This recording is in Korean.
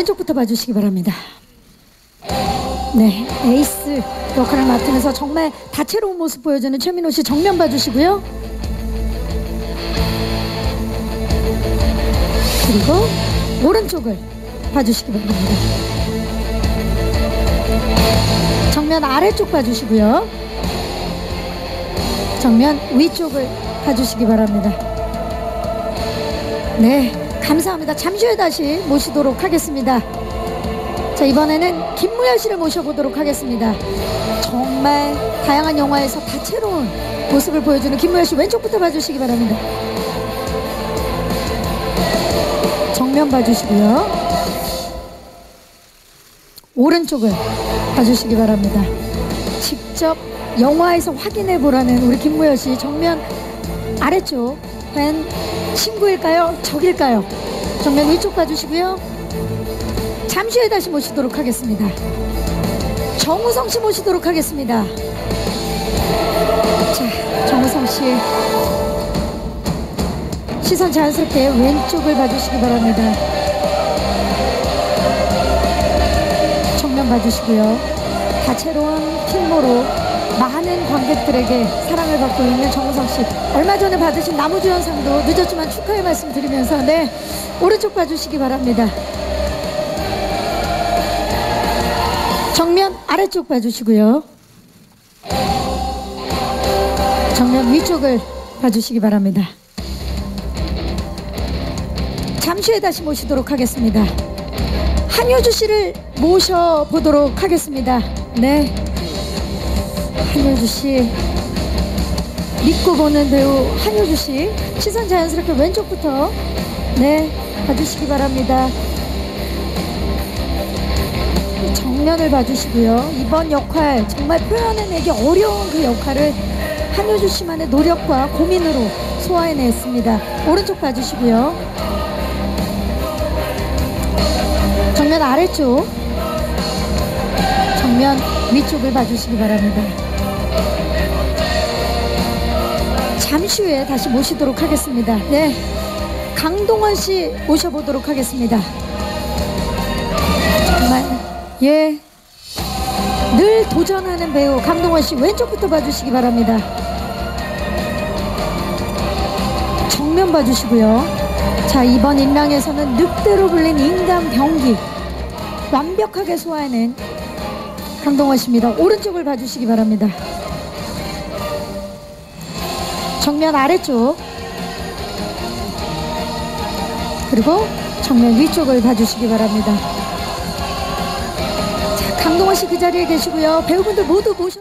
왼쪽부터 봐주시기 바랍니다. 네, 에이스 역할을 맡으면서 정말 다채로운 모습 보여주는 최민호 씨 정면 봐주시고요. 그리고 오른쪽을 봐주시기 바랍니다. 정면 아래쪽 봐주시고요. 정면 위쪽을 봐주시기 바랍니다. 네, 감사합니다. 잠시 후에 다시 모시도록 하겠습니다. 자, 이번에는 김무열 씨를 모셔보도록 하겠습니다. 정말 다양한 영화에서 다채로운 모습을 보여주는 김무열 씨 왼쪽부터 봐주시기 바랍니다. 정면 봐주시고요. 오른쪽을 봐주시기 바랍니다. 직접 영화에서 확인해 보라는 우리 김무열 씨 정면 아래쪽 ven 친구일까요? 적일까요? 정면 위쪽 봐주시고요. 잠시 후에 다시 모시도록 하겠습니다. 정우성 씨 모시도록 하겠습니다. 자, 정우성 씨. 시선 자연스럽게 왼쪽을 봐주시기 바랍니다. 정면 봐주시고요. 다채로운 필모로 많은 관객들에게 사랑을 받고 있는 정우성 씨. 얼마 전에 받으신 나무주연상도 늦었지만 축하의 말씀 드리면서 네 오른쪽 봐주시기 바랍니다. 정면 아래쪽 봐주시고요. 정면 위쪽을 봐주시기 바랍니다. 잠시 후에 다시 모시도록 하겠습니다. 한효주 씨를 모셔보도록 하겠습니다. 네. 한효주 씨. 믿고 보는 배우 한효주 씨. 시선 자연스럽게 왼쪽부터 네. 봐주시기 바랍니다. 정면을 봐주시고요. 이번 역할 정말 표현해내기 어려운 그 역할을 한효주 씨만의 노력과 고민으로 소화해냈습니다. 오른쪽 봐주시고요. 정면 아래쪽, 정면 위쪽을 봐주시기 바랍니다. 잠시 후에 다시 모시도록 하겠습니다. 네, 강동원 씨 모셔보도록 하겠습니다. 정말 예. 늘 도전하는 배우 강동원 씨 왼쪽부터 봐주시기 바랍니다. 정면 봐주시고요. 자 이번 인랑에서는 늑대로 불린 인간 병기 완벽하게 소화해낸 강동원 씨입니다. 오른쪽을 봐주시기 바랍니다. 정면 아래쪽 그리고 정면 위쪽을 봐주시기 바랍니다. 강동원 씨 그 자리에 계시고요. 배우분들 모두 모셔.